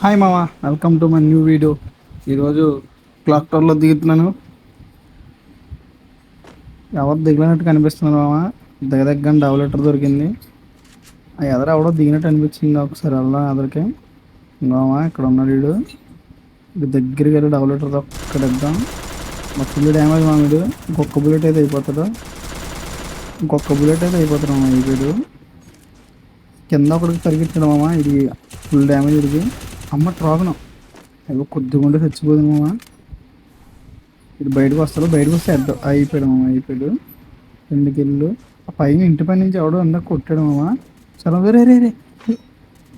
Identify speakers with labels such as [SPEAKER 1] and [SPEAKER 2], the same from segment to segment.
[SPEAKER 1] Hi మామ welcome to my new video ఈరోజు clock టవర్లో దిగుతున్నాను. ఎవరు దిగినట్టు కనిపిస్తున్నారు మామ దగ్గర డబుల్ లెటర్ దొరికింది. ఆ ఎదర ఎవడో దిగినట్టు అనిపించింది ఒకసారి వెళ్దాం ఎదరికి. మామ ఇక్కడ ఉన్నాడు వీడు. ఇది దగ్గరికి వెళ్ళి డబుల్ లెటర్ ఇక్కడ ఇద్దాం మా ఫుల్ డ్యామేజ్ మా వీడు. ఇంకొక బుల్లెట్ అయితే అయిపోతాడు. ఇంకొక బుల్లెట్ అయితే అయిపోతాడు మామ ఈ వీడు. కింద ఒకటికి పరిగెత్తాడు మామ ఇది ఫుల్ డ్యామేజ్ ఇది. అమ్మ ట్రాగను ఏదో కొద్దిగా ఉండి చచ్చిపోతుంది మామ. ఇది బయటకు వస్తాడు బయటకు వస్తే అడ్డు అయిపోయాడు మామ అయిపోయాడు. రెండు వెళ్ళు ఆ పైన ఇంటి పై నుంచి ఎవడో అందరు కొట్టాడు మామ. చాలా రే రే రే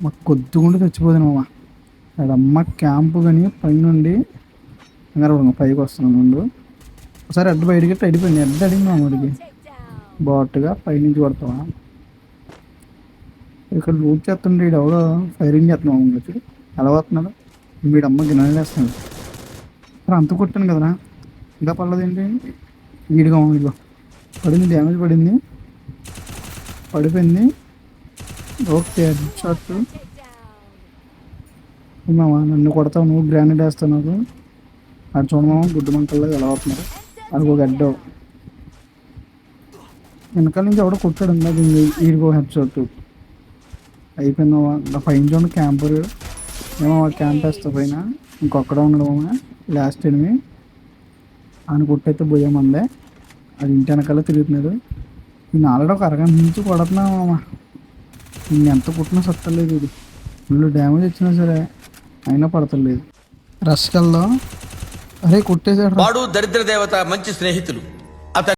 [SPEAKER 1] మాకు కొద్దిగా ఉండి చచ్చిపోతుంది మామ. అమ్మ క్యాంపు కానీ పైనుండి ఇంకా పైకి వస్తున్నాను ముందు. ఒకసారి అడ్డు బయటికి అయిపోయింది అడ్డు అడిగింది మామూడికి బాటుగా పైనుంచి కొడతావా? ఇక్కడ లూట్ చేస్తుండే ఎవడో ఫైరింగ్ చేస్తున్నాం మమ్మల్ని చూడు ఎలా వస్తున్నాడు వీడు అమ్మ గిన్నెలు వేస్తున్నాడు అంత కొట్టాను కదరా. ఇంకా పర్లేదేంటి వీడిగా ఇదిగో. పడింది డ్యామేజ్ పడింది. పడిపోయింది. ఓకే షార్ట్ మామ నన్ను కొడతావు నువ్వు గ్రానైడ్ వేస్తావు నాకు. అది చూడమా గుడ్డు మంటల్లో ఎలా అవుతున్నారు అది ఒక గడ్డ. వెనకాల నుంచి ఎవడో కొట్టాడు ఇందాక వీడికో హెడ్ షాట్ అయిపోయిందా ఫైన్ పైన చూడండి క్యాంపర్. ఏమో క్యాంపస్తో వేస్తా ఇంకొక్కడ ఉన్నాడు మామ లాస్ట్ ఎనిమి ఆయన కొట్టయితే పోయామందే అది. ఇంటి వెనకాల తిరుగుతున్నాడు. నేను ఆల్రెడీ ఒక అరగంట నుంచి కొడుతున్నా మామ. నేను ఎంత కుట్టినా సత్తలేదు ఇది. ఫుల్ డ్యామేజ్ వచ్చినా సరే అయినా పడతలేదు. రస్కల్లో అరే కొట్టేశాడు
[SPEAKER 2] వాడు దరిద్ర దేవత మంచి స్నేహితులు.